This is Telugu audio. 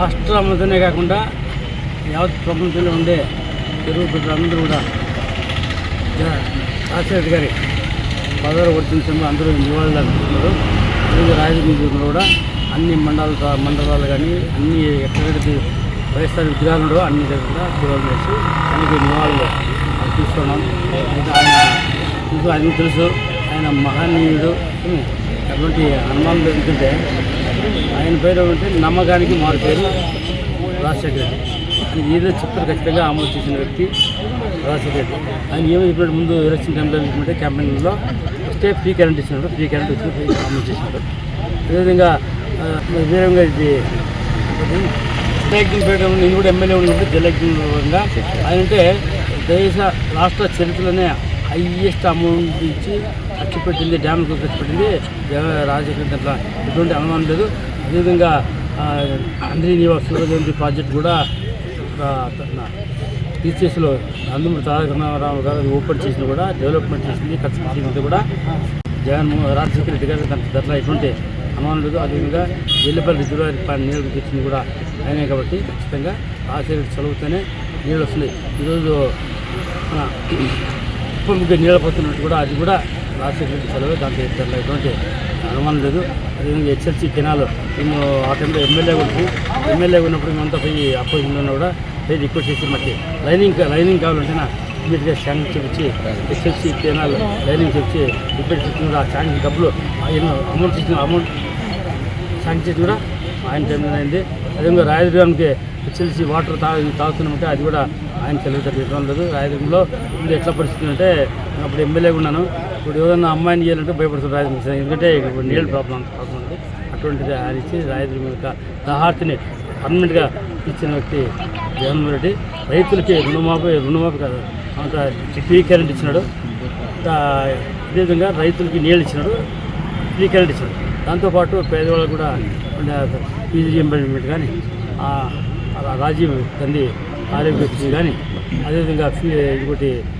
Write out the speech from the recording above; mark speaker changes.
Speaker 1: రాష్ట్రంలోనే కాకుండా యావత్ ప్రపంచంలో ఉండే తెలుగు ప్రజలందరూ కూడా రాజశేఖర్ గారి పదవి వర్తించడంలో అందరూ నివాళులు తెలుగు ఈరోజు రాజకీయంలో కూడా అన్ని మండల మండలాలు కానీ అన్ని ఎక్కడెక్కడికి వైఎస్ఆర్ విగ్రహాలు ఉండవో అన్ని దగ్గర కూడా దూరం వేసి ఆయనకి నివాళులు అర్పిస్తున్నాం. ఇంకా ఆయన తెలుసు ఆయన మహానీయుడు అటువంటి అనుమానం ఎందుకంటే ఆయన పేరు అంటే నమ్మకానికి మారు పేరు రాజశేఖర రెడ్డి. ఏదో చెప్తారు ఖచ్చితంగా అమలు చేసిన వ్యక్తి రాజశేఖర రెడ్డి. ఆయన ఏమో చెప్పినట్టు ముందు ఎలక్షన్ టైంలో చెప్పినట్టే క్యాంపెయిన్లో వస్తే ఫ్రీ కరెంట్ ఇచ్చినాడు. ఫ్రీ కరెంట్ వచ్చి అమలు చేసినాడు అదేవిధంగా విధంగా ఇది జలయజ్ఞం పెట్టడం నేను కూడా ఎమ్మెల్యే ఉన్నప్పుడు జలయజ్ఞం భాగంగా ఆయన అంటే దేశ రాష్ట్ర చరిత్రలోనే హైయెస్ట్ అమౌంట్ ఇచ్చి ఖర్చు పెట్టింది డ్యామ్కి ఖర్చు పెట్టింది జగన్ రాజశేఖర దాంట్లో ఎటువంటి అనుమానం లేదు. అదేవిధంగా ఆ, అంద్రీ నివాస్ సూర్యజయంతి ప్రాజెక్ట్ కూడా టీచర్స్లో నందమూరి తారకరామారావు గారు ఓపెన్ చేసిన కూడా డెవలప్మెంట్ చేసింది ఖర్చు పెట్టింది కూడా. జగన్ రాజశేఖర రెడ్డి గారు దాంట్లో ఎటువంటి అనుమానం లేదు. అదేవిధంగా ఎల్లిపల్లి రిజర్వాయర్ నీళ్ళు తెచ్చింది కూడా ఆయనే కాబట్టి ఖచ్చితంగా రాజశేఖర చదువుతూనే నీళ్ళు వస్తున్నాయి. ఈరోజు ఉప్పు ముగ్గురు నీళ్ళ పోతున్నట్టు కూడా అది కూడా రాజశేఖర రెడ్డి దానికి దాంట్లో ఎటువంటి అనుమానం లేదు. అదేవిధంగా హెచ్ఎల్సి కెనాల్ మేము ఆ టైంలో ఎమ్మెల్యే కొడుకు ఎమ్మెల్యే ఉన్నప్పుడు మేమంతా పోయి అపోజిషన్ ఉన్నా కూడా పోయి రిక్వెస్ట్ చేసి మట్టి లైనింగ్ లైనింగ్ కావాలంటే ఇమీడియట్గా శాంక్షన్ చేపించి హెచ్ఎల్సి కెనాల్ లైనింగ్ చేపించి రిపేర్ చేసిన కూడా ఆ శాంక్షన్ డబ్బులు అమౌంట్ ఇచ్చిన అమౌంట్ శాంక్షన్ చేసి కూడా ఆయన టైంలో అయింది. అదేవిధంగా రాయదుర్గానికి హెచ్ఎల్సి వాటర్ తాగు తాగుతున్నామంటే అది కూడా ఆయన తెలియదు లేదు రాయదుర్గంలో ఇప్పుడు ఎట్లా పరిస్థితి అంటే అప్పుడు ఎమ్మెల్యేగా ఉన్నాను. ఇప్పుడు ఏదైనా అమ్మాయిని చేయాలంటే భయపడుతుంది రాయదుర్గం ఎందుకంటే ఇప్పుడు నీళ్ళ ప్రాబ్లం ప్రాబ్లం ఉంది. అటువంటిది ఆయన ఇచ్చి రాయదుర్గం యొక్క దహార్తిని పర్మనెంట్గా ఇచ్చిన వ్యక్తి జగన్మోహన్ రెడ్డి. రైతులకి రుణమాఫీ రుణమాఫీ కాదు అంత ఫ్రీ కరెంట్ ఇచ్చినాడు అదేవిధంగా రైతులకి నీళ్ళు ఇచ్చినాడు ఫ్రీ కరెంట్ ఇచ్చినాడు దాంతోపాటు పేదవాళ్ళకు కూడా పీజీ ఎంబెడ్మెంట్ కానీ ఆ, రాజీవ్ గాంధీ ఆరోగ్యశ్రీ కానీ అదేవిధంగా ఇంకోటి